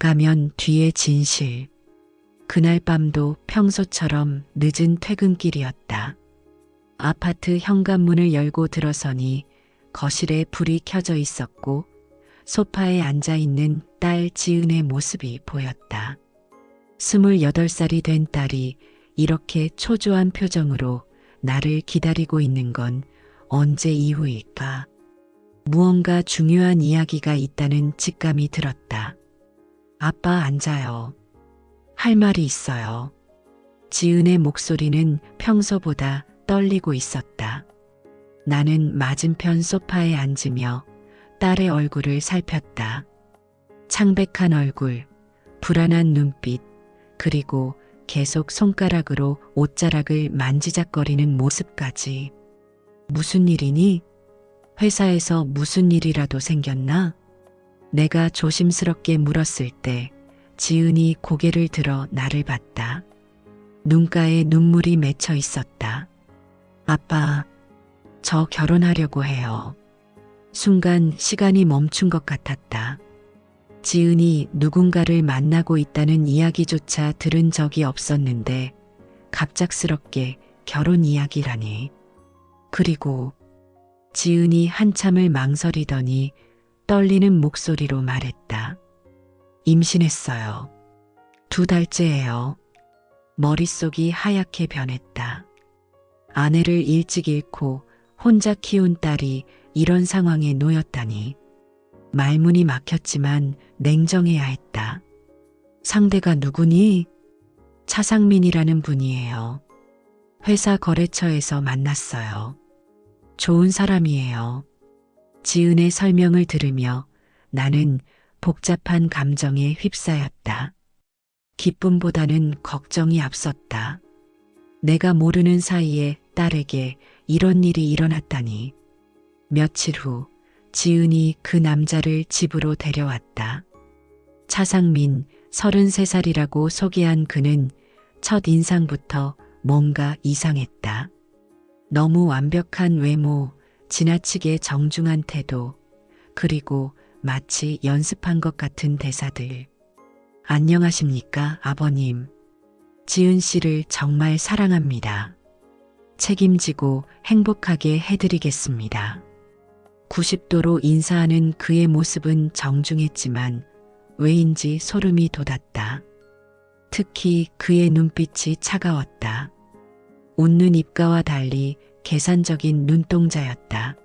가면 뒤에 진실. 그날 밤도 평소처럼 늦은 퇴근길이었다. 아파트 현관문을 열고 들어서니 거실에 불이 켜져 있었고 소파에 앉아 있는 딸 지은의 모습이 보였다. 스물여덟 살이 된 딸이 이렇게 초조한 표정으로 나를 기다리고 있는 건 언제 이후일까? 무언가 중요한 이야기가 있다는 직감이 들었다. 아빠 앉아요. 할 말이 있어요. 지은의 목소리는 평소보다 떨리고 있었다. 나는 맞은편 소파에 앉으며 딸의 얼굴을 살폈다. 창백한 얼굴, 불안한 눈빛, 그리고 계속 손가락으로 옷자락을 만지작거리는 모습까지. 무슨 일이니? 회사에서 무슨 일이라도 생겼나? 내가 조심스럽게 물었을 때 지은이 고개를 들어 나를 봤다. 눈가에 눈물이 맺혀 있었다. 아빠, 저 결혼하려고 해요. 순간 시간이 멈춘 것 같았다. 지은이 누군가를 만나고 있다는 이야기조차 들은 적이 없었는데 갑작스럽게 결혼 이야기라니. 그리고 지은이 한참을 망설이더니 떨리는 목소리로 말했다. 임신했어요. 두 달째예요. 머릿속이 하얗게 변했다. 아내를 일찍 잃고 혼자 키운 딸이 이런 상황에 놓였다니. 말문이 막혔지만 냉정해야 했다. 상대가 누구니? 차상민이라는 분이에요. 회사 거래처에서 만났어요. 좋은 사람이에요. 지은의 설명을 들으며 나는 복잡한 감정에 휩싸였다. 기쁨보다는 걱정이 앞섰다. 내가 모르는 사이에 딸에게 이런 일이 일어났다니. 며칠 후 지은이 그 남자를 집으로 데려왔다. 차상민 33살이라고 소개한 그는 첫 인상부터 뭔가 이상했다. 너무 완벽한 외모, 지나치게 정중한 태도, 그리고 마치 연습한 것 같은 대사들. 안녕하십니까, 아버님. 지은 씨를 정말 사랑합니다. 책임지고 행복하게 해드리겠습니다. 90도로 인사하는 그의 모습은 정중했지만 왜인지 소름이 돋았다. 특히 그의 눈빛이 차가웠다. 웃는 입가와 달리 계산적인 눈동자였다.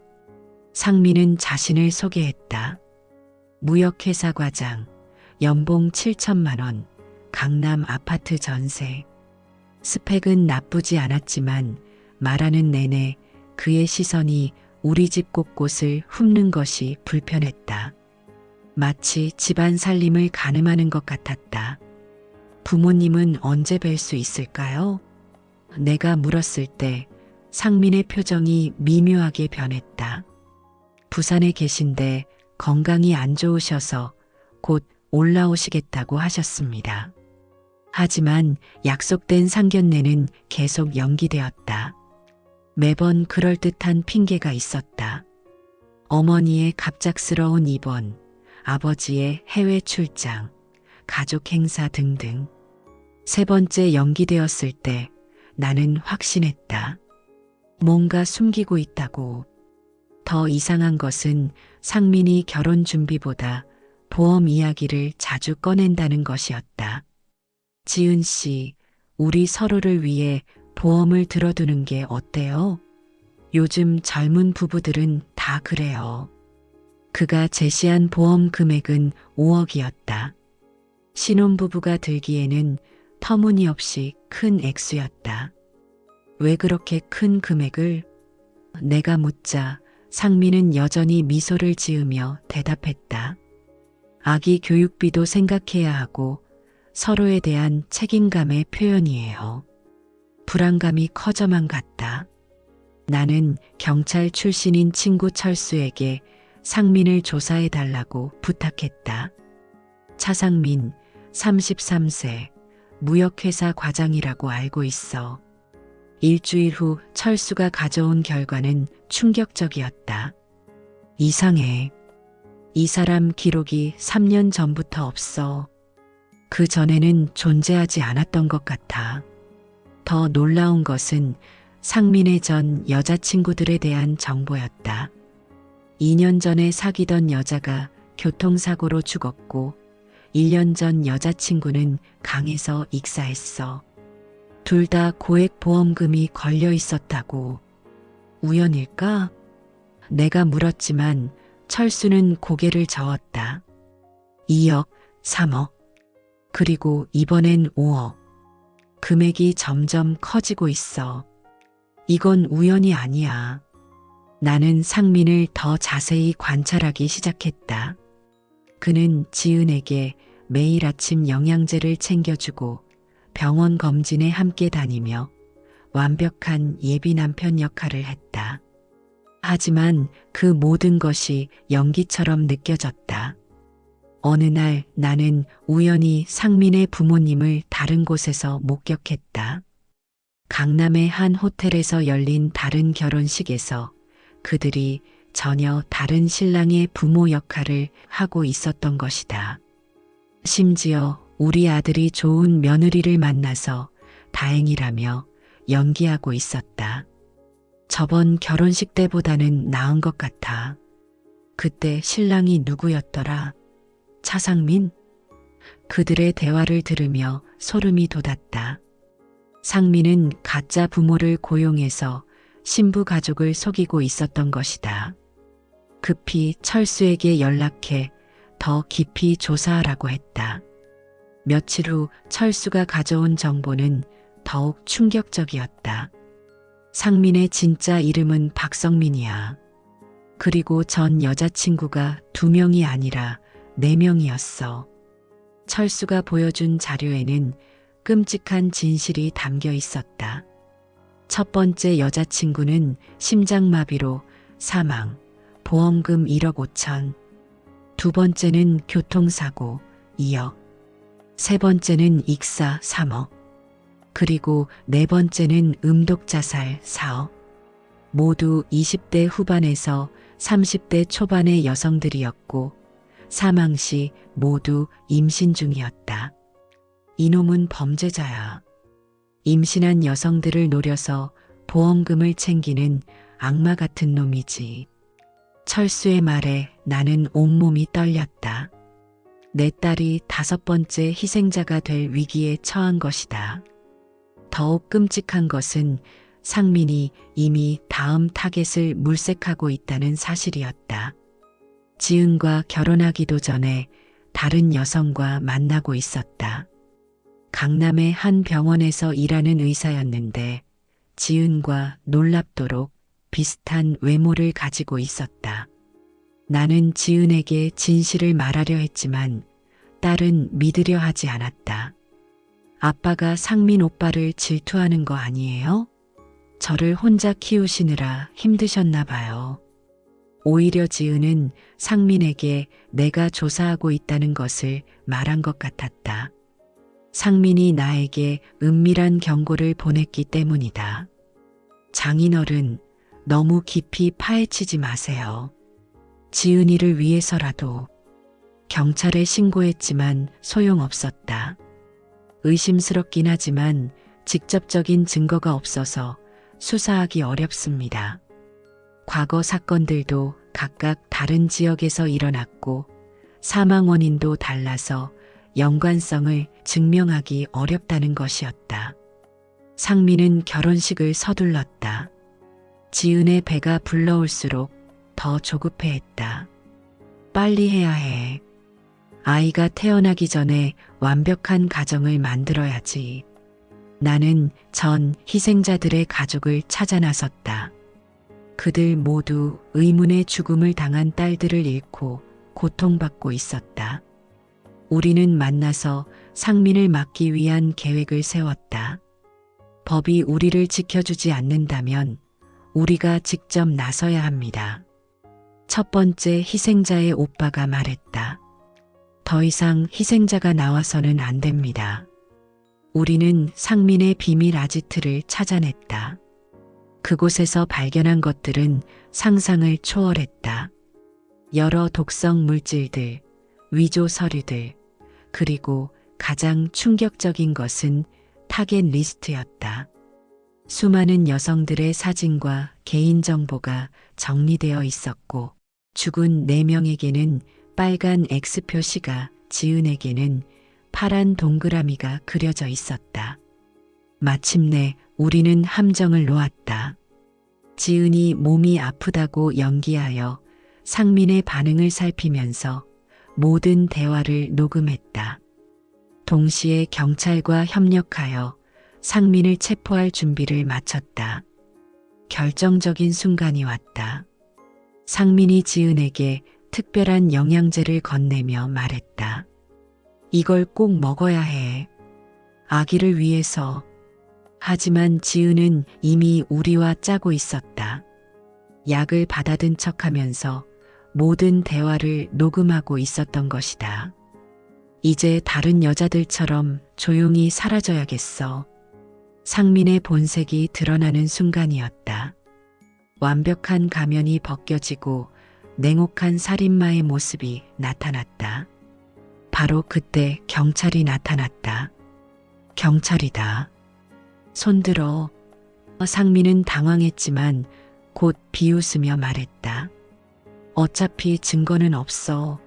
상민은 자신을 소개했다. 무역회사 과장, 연봉 7천만 원, 강남 아파트 전세. 스펙은 나쁘지 않았지만 말하는 내내 그의 시선이 우리 집 곳곳을 훑는 것이 불편했다. 마치 집안 살림을 가늠하는 것 같았다. 부모님은 언제 뵐 수 있을까요? 내가 물었을 때 상민의 표정이 미묘하게 변했다. 부산에 계신데 건강이 안 좋으셔서 곧 올라오시겠다고 하셨습니다. 하지만 약속된 상견례는 계속 연기되었다. 매번 그럴듯한 핑계가 있었다. 어머니의 갑작스러운 입원, 아버지의 해외 출장, 가족 행사 등등. 세 번째 연기되었을 때 나는 확신했다. 뭔가 숨기고 있다고. 더 이상한 것은 상민이 결혼 준비보다 보험 이야기를 자주 꺼낸다는 것이었다. 지은 씨, 우리 서로를 위해 보험을 들어두는 게 어때요? 요즘 젊은 부부들은 다 그래요. 그가 제시한 보험 금액은 5억이었다. 신혼부부가 들기에는 터무니없이 큰 액수였다. 왜 그렇게 큰 금액을? 내가 묻자 상민은 여전히 미소를 지으며 대답했다. 아기 교육비도 생각해야 하고 서로에 대한 책임감의 표현이에요. 불안감이 커져만 갔다. 나는 경찰 출신인 친구 철수에게 상민을 조사해 달라고 부탁했다. 차상민, 33세, 무역회사 과장이라고 알고 있어. 일주일 후 철수가 가져온 결과는 충격적이었다. 이상해. 이 사람 기록이 3년 전부터 없어. 그 전에는 존재하지 않았던 것 같아. 더 놀라운 것은 상민의 전 여자친구들에 대한 정보였다. 2년 전에 사귀던 여자가 교통사고로 죽었고, 1년 전 여자친구는 강에서 익사했어. 둘 다 고액 보험금이 걸려 있었다고. 우연일까? 내가 물었지만 철수는 고개를 저었다. 2억, 3억, 그리고 이번엔 5억. 금액이 점점 커지고 있어. 이건 우연이 아니야. 나는 상민을 더 자세히 관찰하기 시작했다. 그는 지은에게 매일 아침 영양제를 챙겨주고 병원 검진에 함께 다니며 완벽한 예비 남편 역할을 했다. 하지만 그 모든 것이 연기처럼 느껴졌다. 어느 날 나는 우연히 상민의 부모님을 다른 곳에서 목격했다. 강남의 한 호텔에서 열린 다른 결혼식에서 그들이 전혀 다른 신랑의 부모 역할을 하고 있었던 것이다. 심지어 우리 아들이 좋은 며느리를 만나서 다행이라며 연기하고 있었다. 저번 결혼식 때보다는 나은 것 같아. 그때 신랑이 누구였더라? 차상민? 그들의 대화를 들으며 소름이 돋았다. 상민은 가짜 부모를 고용해서 신부 가족을 속이고 있었던 것이다. 급히 철수에게 연락해 더 깊이 조사하라고 했다. 며칠 후 철수가 가져온 정보는 더욱 충격적이었다. 상민의 진짜 이름은 박성민이야. 그리고 전 여자친구가 두 명이 아니라 네 명이었어. 철수가 보여준 자료에는 끔찍한 진실이 담겨 있었다. 첫 번째 여자친구는 심장마비로 사망, 보험금 1억 5천. 두 번째는 교통사고 2억. 세 번째는 익사 3억. 그리고 네 번째는 음독자살 4억. 모두 20대 후반에서 30대 초반의 여성들이었고, 사망 시 모두 임신 중이었다. 이놈은 범죄자야. 임신한 여성들을 노려서 보험금을 챙기는 악마 같은 놈이지. 철수의 말에 나는 온몸이 떨렸다. 내 딸이 다섯 번째 희생자가 될 위기에 처한 것이다. 더욱 끔찍한 것은 상민이 이미 다음 타겟을 물색하고 있다는 사실이었다. 지은과 결혼하기도 전에 다른 여성과 만나고 있었다. 강남의 한 병원에서 일하는 의사였는데 지은과 놀랍도록 비슷한 외모를 가지고 있었다. 나는 지은에게 진실을 말하려 했지만 딸은 믿으려 하지 않았다. 아빠가 상민 오빠를 질투하는 거 아니에요? 저를 혼자 키우시느라 힘드셨나 봐요. 오히려 지은은 상민에게 내가 조사하고 있다는 것을 말한 것 같았다. 상민이 나에게 은밀한 경고를 보냈기 때문이다. 장인어른, 너무 깊이 파헤치지 마세요. 지은이를 위해서라도 경찰에 신고했지만 소용없었다. 의심스럽긴 하지만 직접적인 증거가 없어서 수사하기 어렵습니다. 과거 사건들도 각각 다른 지역에서 일어났고 사망 원인도 달라서 연관성을 증명하기 어렵다는 것이었다. 상민은 결혼식을 서둘렀다. 지은의 배가 불러올수록 더 조급해했다. 빨리 해야 해. 아이가 태어나기 전에 완벽한 가정을 만들어야지. 나는 전 희생자들의 가족을 찾아 나섰다. 그들 모두 의문의 죽음을 당한 딸들을 잃고 고통받고 있었다. 우리는 만나서 상민을 막기 위한 계획을 세웠다. 법이 우리를 지켜주지 않는다면 우리가 직접 나서야 합니다. 첫 번째 희생자의 오빠가 말했다. 더 이상 희생자가 나와서는 안 됩니다. 우리는 상민의 비밀 아지트를 찾아냈다. 그곳에서 발견한 것들은 상상을 초월했다. 여러 독성 물질들, 위조 서류들, 그리고 가장 충격적인 것은 타겟 리스트였다. 수많은 여성들의 사진과 개인정보가 정리되어 있었고, 죽은 4명에게는 빨간 X 표시가, 지은에게는 파란 동그라미가 그려져 있었다. 마침내 우리는 함정을 놓았다. 지은이 몸이 아프다고 연기하여 상민의 반응을 살피면서 모든 대화를 녹음했다. 동시에 경찰과 협력하여 상민을 체포할 준비를 마쳤다. 결정적인 순간이 왔다. 상민이 지은에게 특별한 영양제를 건네며 말했다. 이걸 꼭 먹어야 해. 아기를 위해서. 하지만 지은은 이미 우리와 짜고 있었다. 약을 받아든 척 하면서 모든 대화를 녹음하고 있었던 것이다. 이제 다른 여자들처럼 조용히 사라져야겠어. 상민의 본색이 드러나는 순간이었다. 완벽한 가면이 벗겨지고 냉혹한 살인마의 모습이 나타났다. 바로 그때 경찰이 나타났다. 경찰이다. 손들어. 상민은 당황했지만 곧 비웃으며 말했다. 어차피 증거는 없어.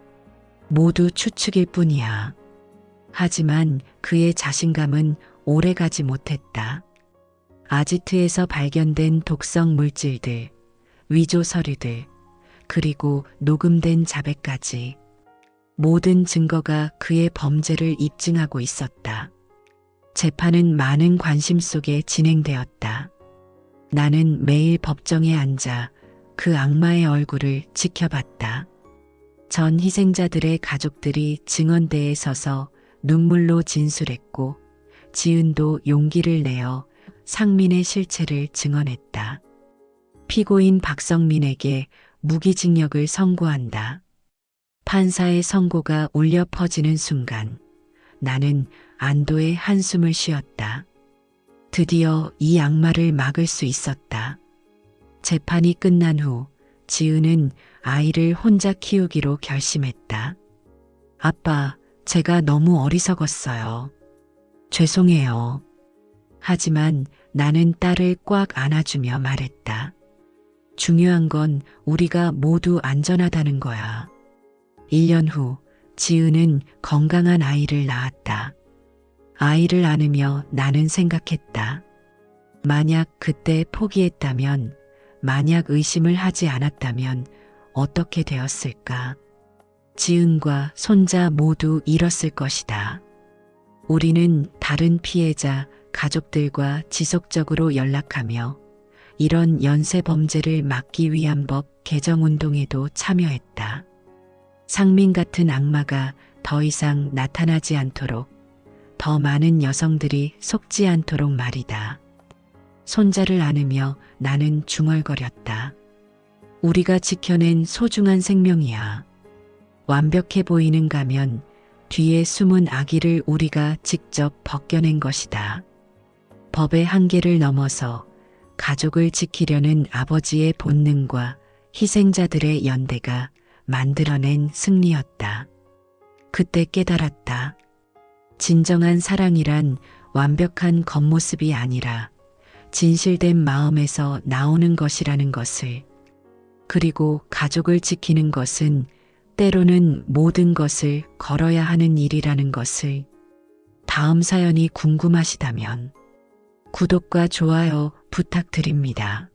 모두 추측일 뿐이야. 하지만 그의 자신감은 오래 가지 못했다. 아지트에서 발견된 독성 물질들, 위조 서류들, 그리고 녹음된 자백까지 모든 증거가 그의 범죄를 입증하고 있었다. 재판은 많은 관심 속에 진행되었다. 나는 매일 법정에 앉아 그 악마의 얼굴을 지켜봤다. 전 희생자들의 가족들이 증언대에 서서 눈물로 진술했고 지은도 용기를 내어 상민의 실체를 증언했다. 피고인 박성민에게 무기징역을 선고한다. 판사의 선고가 울려 퍼지는 순간 나는 안도의 한숨을 쉬었다. 드디어 이 악마를 막을 수 있었다. 재판이 끝난 후 지은은 아이를 혼자 키우기로 결심했다. 아빠, 제가 너무 어리석었어요. 죄송해요. 하지만 나는 딸을 꽉 안아주며 말했다. 중요한 건 우리가 모두 안전하다는 거야. 1년 후 지은은 건강한 아이를 낳았다. 아이를 안으며 나는 생각했다. 만약 그때 포기했다면, 만약 의심을 하지 않았다면 어떻게 되었을까? 지은과 손자 모두 잃었을 것이다. 우리는 다른 피해자, 가족들과 지속적으로 연락하며 이런 연쇄 범죄를 막기 위한 법 개정 운동에도 참여했다. 상민 같은 악마가 더 이상 나타나지 않도록 더 많은 여성들이 속지 않도록 말이다. 손자를 안으며 나는 중얼거렸다. 우리가 지켜낸 소중한 생명이야. 완벽해 보이는 가면 뒤에 숨은 아기를 우리가 직접 벗겨낸 것이다. 법의 한계를 넘어서 가족을 지키려는 아버지의 본능과 희생자들의 연대가 만들어낸 승리였다. 그때 깨달았다. 진정한 사랑이란 완벽한 겉모습이 아니라 진실된 마음에서 나오는 것이라는 것을, 그리고 가족을 지키는 것은 때로는 모든 것을 걸어야 하는 일이라는 것을 다음 사연이 궁금하시다면 구독과 좋아요 부탁드립니다.